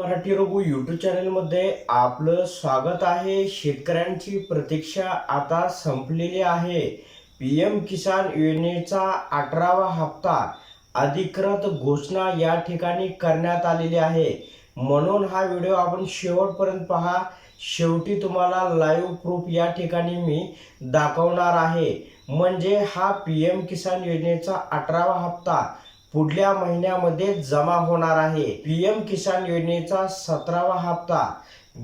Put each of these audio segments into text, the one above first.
Marathi Raghu YouTube चॅनलमध्ये आपलं स्वागत आहे. शेतकऱ्यांची प्रतीक्षा आता संपलेली आहे. पी एम किसान योजनेचा अठरावा हप्ता अधिकृत घोषणा या ठिकाणी करण्यात आलेली आहे. म्हणून हा व्हिडिओ आपण शेवटपर्यंत पहा. शेवटी तुम्हाला लाईव्ह प्रूफ या ठिकाणी मी दाखवणार आहे. म्हणजे हा पी एम किसान योजनेचा अठरावा हप्ता पुढल्या महिन्यामध्ये जमा होणार आहे. पी एम किसान योजनेचा सतरावा हप्ता.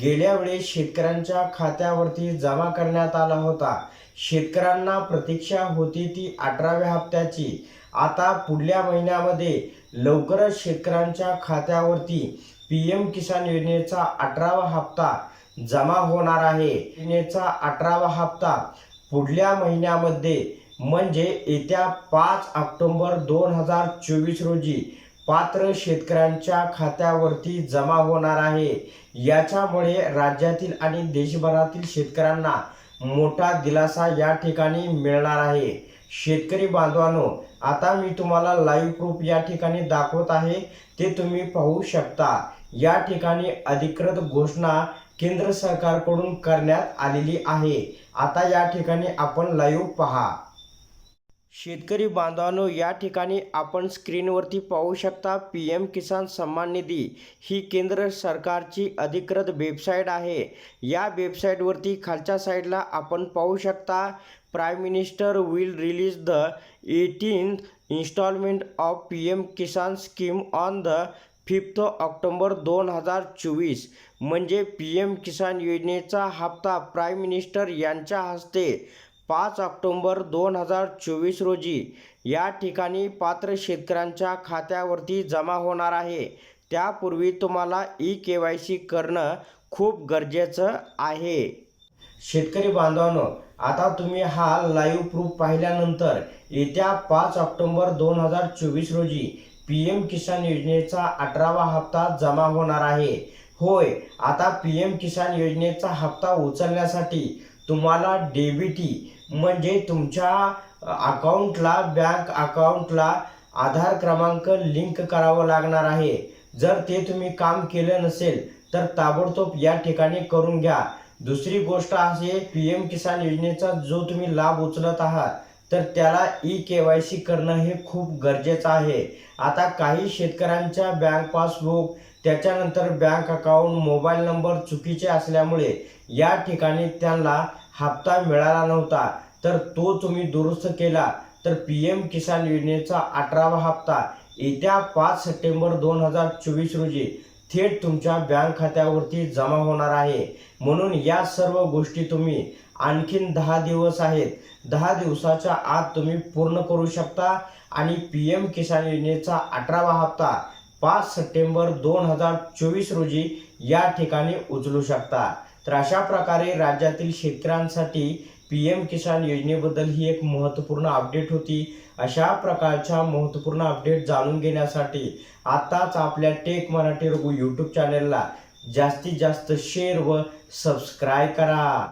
गेल्या वेळेस शेतकऱ्यांच्या खात्यावरती जमा करण्यात आला होता. शेतकऱ्यांना प्रतीक्षा होती ती अठराव्या हप्त्याची. आता पुढल्या महिन्यामध्ये लवकरच शेतकऱ्यांच्या खात्यावरती पी एम किसान योजनेचा अठरावा हप्ता जमा होणार आहे. योजनेचा अठरावा हप्ता पुढल्या महिन्यामध्ये म्हणजे येत्या पाच ऑक्टोंबर दोन हजार चोवीस रोजी पात्र शेतकऱ्यांच्या खात्यावरती जमा होणार आहे. याच्यामुळे राज्यातील आणि देशभरातील शेतकऱ्यांना मोठा दिलासा या ठिकाणी मिळणार आहे. शेतकरी बांधवांनो आता मी तुम्हाला लाईव्ह प्रूफ या ठिकाणी दाखवत आहे. ते तुम्ही पाहू शकता. या ठिकाणी अधिकृत घोषणा केंद्र सरकारकडून करण्यात आलेली आहे. आता या ठिकाणी आपण लाईव्ह पहा. शेतकरी बांधवांनो या ठिकाणी आपण स्क्रीनवरती पाहू शकता पी एम किसान सन्मान निधी. ही केंद्र सरकारची अधिकृत वेबसाईट आहे. या वेबसाईटवरती खालच्या साईडला आपण पाहू शकता prime minister will release the eighteen instalment of P M Kisan scheme on the fifth October दोन हजार चोवीस. म्हणजे पी एम किसान योजनेचा हप्ता प्राईम मिनिस्टर यांच्या हस्ते पाच ऑक्टोंबर दोन हजार चोवीस रोजी या ठिकाणी पात्र शेतकऱ्यांच्या खात्यावरती जमा होणार आहे. त्यापूर्वी तुम्हाला ई के वाय सी करणं खूप गरजेचं आहे. शेतकरी बांधवांनो आता तुम्ही हा लाईव्ह प्रूफ पाहिल्यानंतर येत्या पाच ऑक्टोंबर दोन हजार चोवीस रोजी पी एम किसान योजनेचा अठरावा हप्ता जमा होणार आहे. होय आता पी एम किसान योजनेचा हप्ता उचलण्यासाठी तुम्हाला डेबिटी म्हणजे तुमच्या अकाउंटला बँक अकाउंटला आधार क्रमांक लिंक करावं लागणार आहे. जर ते तुम्ही काम केलं नसेल तर ताबडतोब या ठिकाणी करून घ्या. दुसरी गोष्ट असे पी एम किसान योजनेचा जो तुम्ही लाभ उचलत आहात तर त्याला ई के वाय सी करणं हे खूप गरजेचं आहे. आता काही शेतकऱ्यांच्या बँक पासबुक त्याच्यानंतर बँक अकाउंट मोबाईल नंबर चुकीचे असल्यामुळे या ठिकाणी त्यांना हप्ता मिळाला नव्हता. तर तो तुम्ही दुरुस्त केला. तर पी एम किसान योजनेचा अठरावा हप्ता येत्या पाच सप्टेंबर दोन हजार चोवीस रोजी थेट तुमच्या बँक खात्यावरती जमा होणार आहे. म्हणून या सर्व गोष्टी तुम्ही आणखीन दहा दिवस आहेत. दहा दिवसाच्या आत तुम्ही पूर्ण करू शकता आणि पी एम किसान योजनेचा अठरावा हप्ता पाच सप्टेंबर दोन हजार चोवीस रोजी या ठिकाणी उचलू शकता. तर अशा प्रकारे राज्यातील शेतकऱ्यांसाठी पी एम किसान योजनेबद्दल ही एक महत्त्वपूर्ण अपडेट होती. अशा प्रकारच्या महत्त्वपूर्ण अपडेट जाणून घेण्यासाठी आत्ताच आपल्या टेक मराठी रघु यूट्यूब चॅनलला जास्तीत जास्त शेअर व सबस्क्राईब करा.